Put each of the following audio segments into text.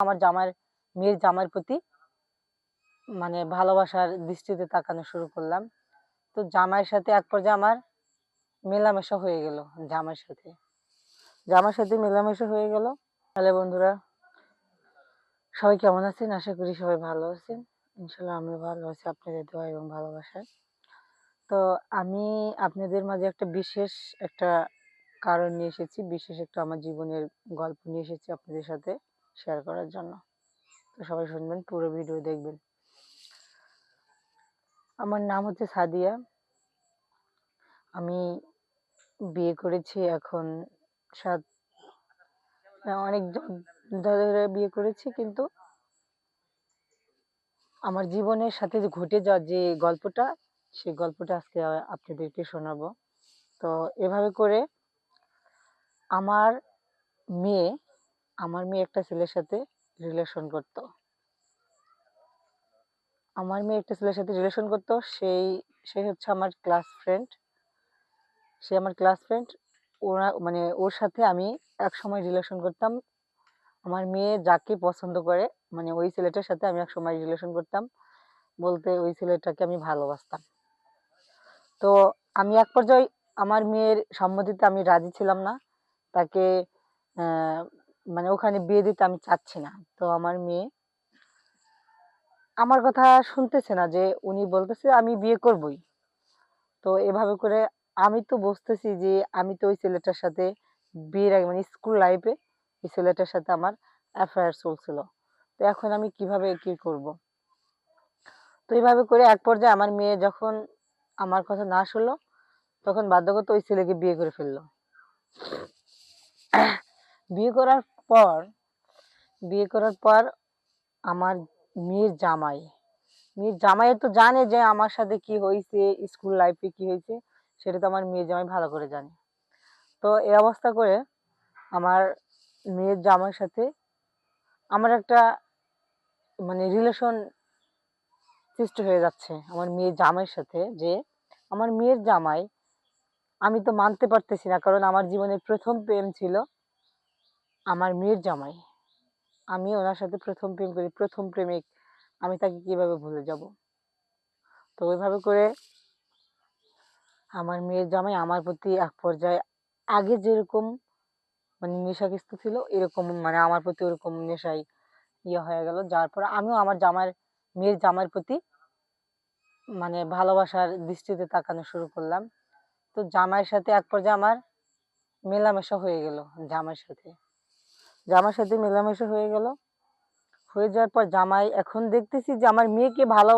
আমার জামার মেয়ের জামার প্রতি মানে ভালোবাসার দৃষ্টিতে তাকানো শুরু করলাম। তো জামাইয়ের সাথে এক পর্যায়ে আমার মেলামেশা হয়ে গেল, জামাইয়ের সাথে। জামার সাথে মেলামেশা হয়ে গেল। তাহলে বন্ধুরা, সবাই কেমন আছেন? আশা করি সবাই ভালো আছেন। ইনশাল্লাহ আমি ভালো আছি, আপনাদের দোয়া এবং ভালোবাসায়। তো আমি আপনাদের মাঝে একটা বিশেষ একটা কারণ নিয়ে এসেছি, বিশেষ একটা আমার জীবনের গল্প নিয়ে এসেছি আপনাদের সাথে। শেয়ার করার জন্য। তো সবাই শুনবেন, পুরো ভিডিও দেখবেন। আমার নাম হচ্ছে সাদিয়া। আমি বিয়ে করেছি এখন সাত অনেক ধরে বিয়ে করেছি, কিন্তু আমার জীবনের সাথে যে ঘটে যাওয়া যে গল্পটা, সেই গল্পটা আজকে আপনাদেরকে শোনাবো। তো এভাবে করে আমার মেয়ে আমার মেয়ে একটা ছেলের সাথে রিলেশন করত। আমার মেয়ে একটা ছেলের সাথে রিলেশন করতো, সেই, সে হচ্ছে আমার ক্লাস ফ্রেন্ড সে আমার ক্লাস ফ্রেন্ড ওরা মানে ওর সাথে আমি এক সময় রিলেশন করতাম। আমার মেয়ে যাকে পছন্দ করে মানে ওই ছেলেটার সাথে আমি এক সময় রিলেশন করতাম। বলতে ওই ছেলেটাকে আমি ভালোবাসতাম। তো আমি এক পর্যায়ে, আমার মেয়ের সম্মতিতে আমি রাজি ছিলাম না। তাকে মানে ওখানে বিয়ে দিতে আমি চাচ্ছি না। তো আমার মেয়ে আমার কথা শুনতেছে না যে উনি বলতেছে আমি বিয়ে করবই। তো এভাবে করে আমি তো বুঝতেছি যে আমি তো ওই ছেলেটার সাথে বিয়ের আগে মানে স্কুল লাইফে ওই ছেলেটার সাথে আমার অ্যাফেয়ার চলছিল। তো এখন আমি কীভাবে কি করব? তো এইভাবে করে এক পর্যায়ে আমার মেয়ে যখন আমার কথা না শুনলো, তখন বাধ্যগত ওই ছেলেকে বিয়ে করে ফেলল। বিয়ে করার পর, বিয়ে করার পর আমার মেয়ের জামাই। মেয়ের জামাই তো জানে যে আমার সাথে কি হয়েছে স্কুল লাইফে কি হয়েছে সেটা তো আমার মেয়ের জামাই ভালো করে জানে। তো এই অবস্থা করে আমার মেয়ের জামাইয়ের সাথে আমার একটা মানে রিলেশন সৃষ্টি হয়ে যাচ্ছে আমার মেয়ের জামাইয়ের সাথে যে আমার মেয়ের জামাই আমি তো মানতে পারতেছি না কারণ আমার জীবনের প্রথম প্রেম ছিল। আমার মেয়ের জামাই। আমি ওনার সাথে প্রথম প্রেম করি, প্রথম প্রেমিক। আমি তাকে কীভাবে ভুলে যাব? তো ওইভাবে করে আমার মেয়ের জামাই আমার প্রতি এক পর্যায়ে আগে যেরকম মানে নেশাগ্রস্ত ছিল, এরকম মানে আমার প্রতি ওরকম নেশায় ইয়ে হয়ে গেল। যার পর আমিও আমার জামার মেয়ের জামাইয়ের প্রতি মানে ভালোবাসার দৃষ্টিতে তাকানো শুরু করলাম। তো জামাইয়ের সাথে এক পর্যায়ে আমার মেলামেশা হয়ে গেল, জামাইয়ের সাথে। জামাইয়ের সাথে মেলামেশা হয়ে গেল। হয়ে যাওয়ার পর জামাই, এখন দেখতেছি যে আমার মেয়েকে ভালো,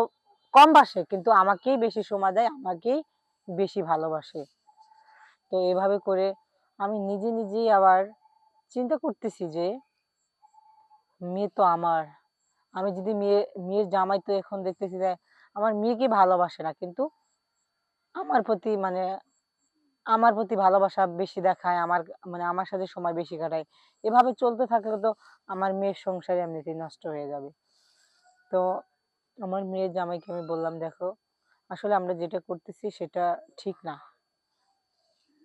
কম বাসে, কিন্তু আমাকেই বেশি সময় দেয়, আমাকেই বেশি ভালোবাসে। তো এভাবে করে আমি নিজে নিজেই আবার চিন্তা করতেছি যে, মেয়ে তো আমার। আমি যদি মেয়ে, মেয়ের জামাই তো এখন দেখতেছি যে, আমার মেয়েকে ভালোবাসে না, কিন্তু আমার প্রতি মানে আমার প্রতি ভালোবাসা বেশি দেখায়, আমার মানে আমার সাথে সময় বেশি কাটায়। এভাবে চলতে থাকলে তো আমার মেয়ের সংসার এমনিতেই নষ্ট হয়ে যাবে। তো আমার মেয়ের জামাইকে আমি বললাম, দেখো, আসলে আমরা যেটা করতেছি সেটা ঠিক না।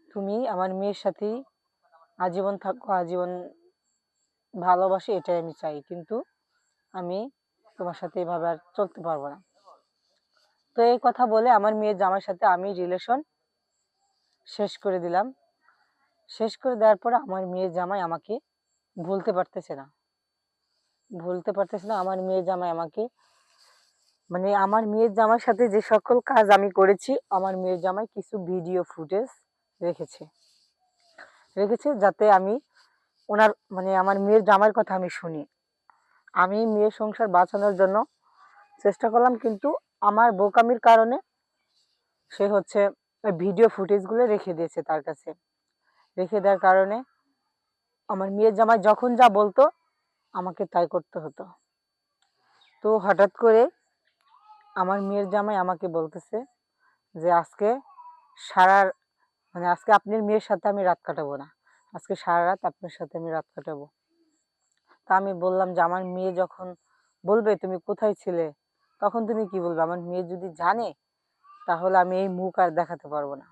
তুমি আমার মেয়ের সাথেই আজীবন থাকো, আজীবন ভালোবাসি, এটাই আমি চাই। কিন্তু আমি তোমার সাথে এভাবে আর চলতে পারব না। তো এই কথা বলে আমার মেয়ের জামাইয়ের সাথে আমি রিলেশন শেষ করে দিলাম। শেষ করে দেওয়ার পরে আমার মেয়ের জামাই আমাকে ভুলতে পারতেছে না। ভুলতে পারতেছে না, আমার মেয়ের জামাই আমাকে মানে আমার মেয়ের জামাইয়ের সাথে যে সকল কাজ আমি করেছি, আমার মেয়ের জামাই কিছু ভিডিও ফুটেজ রেখেছে। রেখেছে যাতে আমি ওনার মানে আমার মেয়ের জামাইয়ের কথা আমি শুনি। আমি মেয়ের সংসার বাঁচানোর জন্য চেষ্টা করলাম, কিন্তু আমার বোকামির কারণে সে হচ্ছে ভিডিও ফুটেজগুলো রেখে দিয়েছে তার কাছে। রেখে দেওয়ার কারণে আমার মেয়ের জামাই যখন যা বলতো, আমাকে তাই করতে হতো। তো হঠাৎ করে আমার মেয়ের জামাই আমাকে বলতেছে যে, আজকে সারা মানে আজকে আপনার মেয়ের সাথে আমি রাত কাটাবো না। আজকে সারা রাত আপনার সাথে আমি রাত কাটাবো। তা আমি বললাম যে, আমার মেয়ে যখন বলবে তুমি কোথায় ছিলে, তখন তুমি কি বলবে? আমার মেয়ে যদি জানে তাহলে আমি এই মুখ আর দেখাতে পারব না।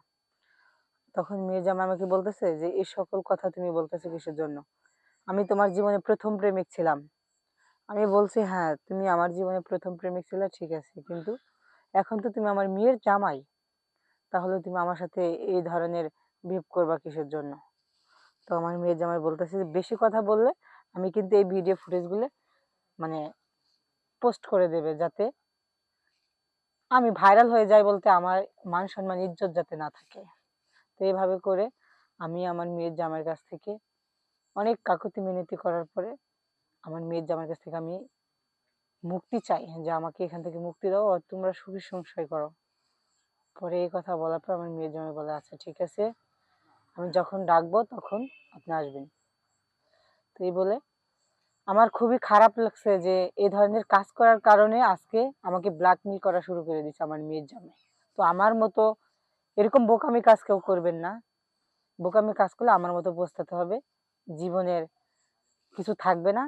তখন মেয়ে জামাই আমাকে বলতেছে যে, এই সকল কথা তুমি বলতেছো কিসের জন্য? আমি তোমার জীবনে প্রথম প্রেমিক ছিলাম। আমি বলছি হ্যাঁ তুমি আমার জীবনে প্রথম প্রেমিক ছিলে, ঠিক আছে, কিন্তু এখন তো তুমি আমার মেয়ের জামাই। তাহলে তুমি আমার সাথে এই ধরনের বিহেভ করবা কিসের জন্য? তো আমার মেয়ের জামাই বলতেছে যে বেশি কথা বললে আমি কিন্তু এই ভিডিও ফুটেজগুলো মানে পোস্ট করে দেবে যাতে আমি ভাইরাল হয়ে যাই বলতে আমার মান সম্মান, ইজ্জত যাতে না থাকে। তো এইভাবে করে আমি আমার মেয়ের জামাইয়ের কাছ থেকে অনেক কাকুতি মিনতি করার পরে আমার মেয়ের জামাইয়ের কাছ থেকে আমি মুক্তি চাই, যে আমাকে এখান থেকে মুক্তি দাও আর তোমরা সুখী সংশয় করো। পরে এই কথা বলার পর আমার মেয়ের জামাই বলে আচ্ছা ঠিক আছে। আমি যখন ডাকবো তখন আপনি আসবেন। তো এই বলে আমার খুবই খারাপ লাগছে যে এ ধরনের কাজ করার কারণে আজকে আমাকে ব্ল্যাকমেল করা শুরু করে দিচ্ছে আমার মেয়ের জামাই তো আমার মতো এরকম বোকামি কাজ কেউ করবেন না। বোকামি কাজ করলে আমার মতো পস্তাতে হবে। জীবনের কিছু থাকবে না।